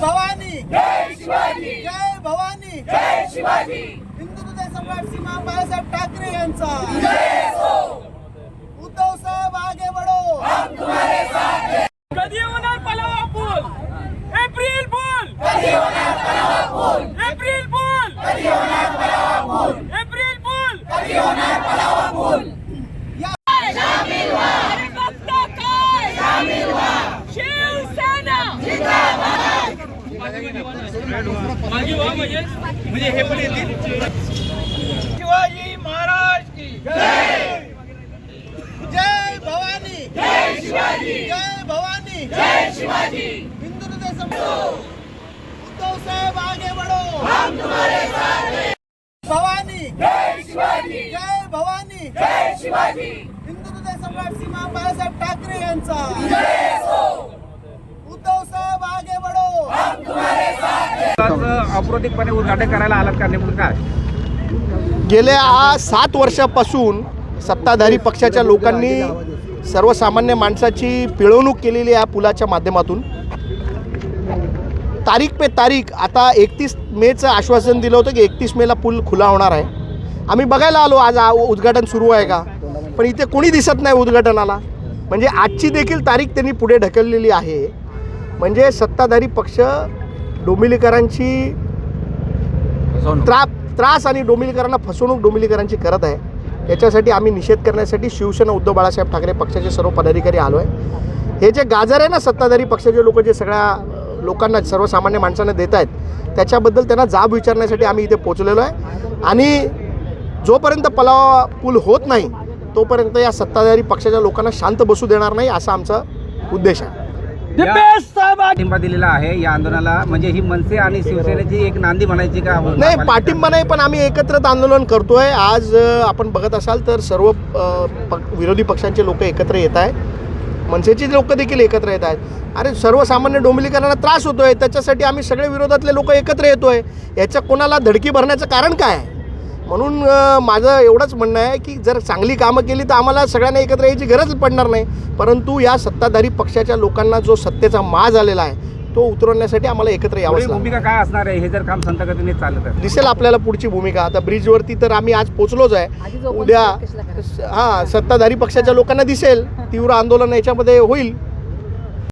भवानी। जय शिवाजी। जय भवानी। जय शिवाजी। हिंदू हृदय सम्राट सीमा बाळासाहेब ठाकरे यांचा। उद्धव साहेब आगे बढो कधी होणार पलावा पूल। एप्रिल पूल। कधी होणार पलावा पूल। एप्रिल पूल। कधी होणार पलावा पूल। एप्रिल पूल। कधी होणार पलावा पूल शामिल व्हा अरे बघता काय शामिल व्हा शिवसेना मागे व्हा म्हणजे? म्हणजे हे पण येतील? शिवाजी महाराज की जय! भवानी! जय शिवाजी! जय भवानी! जय शिवाजी! हिंदू हृदय सम्राट उद्धव साहेब आगे बढो. हम तुम्हारे साथ भवानी! जय शिवाजी! जय भवानी! जय शिवाजी! हिंदू हृदय सम्राट सीमा बाळासाहेब ठाकरे यांचा उद्धव साहेब आगे बढो हम औपरोधिकपणे उद्घाटन करायला आलात का? नेमकं काय? गेल्या सात वर्षापासून सत्ताधारी पक्षाच्या लोकांनी सर्वसामान्य माणसाची पिळवणूक केलेली आहे या पुलाच्या माध्यमातून. तारीख पे तारीख आता एकतीस मेचं आश्वासन दिलं होतं की एकतीस मेला पूल खुला होणार आहे. आम्ही बघायला आलो आज उद्घाटन सुरू आहे का? पण इथे कोणी दिसत नाही उद्घाटनाला. म्हणजे आजची देखील तारीख त्यांनी पुढे ढकललेली आहे. म्हणजे सत्ताधारी पक्ष डोंबिवलीकरांची त्रा त्रास आणि डोंबिवलीकरांना फसवणूक डोंबिवलीकरांची करत आहे. याच्यासाठी आम्ही निषेध करण्यासाठी शिवसेना उद्धव बाळासाहेब ठाकरे पक्षाचे सर्व पदाधिकारी आलो आहे हे जे गाजर आहे ना सत्ताधारी पक्षाचे लोक जे सगळ्या लोकांना सर्वसामान्य माणसांना देत आहेत त्याच्याबद्दल त्यांना जाब विचारण्यासाठी आम्ही इथे पोचलेलो आहे. आणि जोपर्यंत पलावा पूल होत नाही तोपर्यंत या सत्ताधारी पक्षाच्या लोकांना शांत बसू देणार नाही असा आमचा उद्देश आहे. या- पाठिंबा दिलेला आहे. या आंदोलनाला म्हणजे ही मनसे आणि शिवसेनेची एक नांदी म्हणायची का? नाही पाठिंबा नाही पण आम्ही एकत्रित आंदोलन करतोय. आज अ, आपण बघत असाल तर सर्व अ, पक- विरोधी पक्षांचे लोक एकत्र येत आहेत. मनसेची लोक देखील एकत्र येत आहेत. अरे सर्वसामान्य डोंबिवलीकरांना त्रास होतोय. त्याच्यासाठी आम्ही सगळे विरोधातले लोक एकत्र येतोय. याच्या कोणाला धडकी भरण्याचं कारण काय आहे? म्हणून माझं एवढंच म्हणणं आहे की जर चांगली कामं केली तर आम्हाला सगळ्यांना एकत्र यायची गरज पडणार नाही. परंतु या सत्ताधारी पक्षाच्या लोकांना जो सत्तेचा माज आलेला आहे तो उतरवण्यासाठी आम्हाला एकत्र यावंच भूमिका काय असणार आहे? हे जर काम संत गतीने चाललं तर. दिसेल आपल्याला पुढची भूमिका. आता ब्रिजवरती तर आम्ही आज पोचलोच आहे. उद्या हां सत्ताधारी पक्षाच्या लोकांना दिसेल. तीव्र आंदोलन याच्यामध्ये होईल.